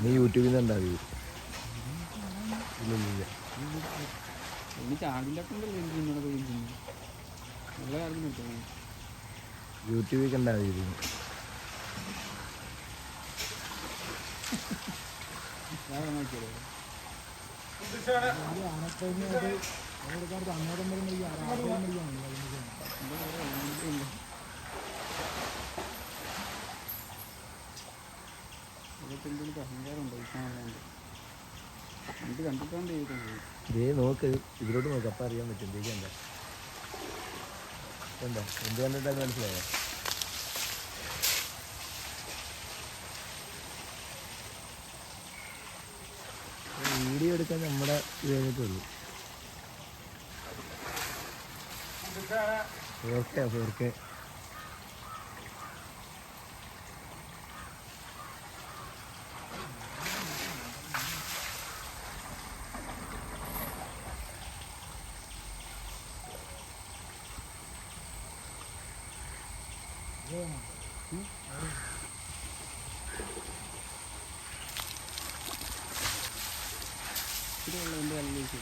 നീ യൂട്യൂബിൽ നിന്ന് യൂട്യൂബിൽ ഇനി ചാനലൊക്കെ ഉണ്ടല്ലോ എനിക്ക് ഇതൊക്കെ എന്തെങ്കിലും അഹങ്കാരം ഇത് നോക്ക്. ഇതിലോട്ട് നോക്ക്. അപ്പം അറിയാൻ പറ്റും. ദേ എന്താ എന്താ എന്ത് കണ്ടിട്ടാണ് മനസ്സിലായോ? വീഡിയോ എടുക്കാൻ നമ്മുടെ ഇത് കഴിഞ്ഞിട്ടുള്ളൂ ഫോർ കെ വെള്ളം എന്റെ കല്ലിലേക്ക്.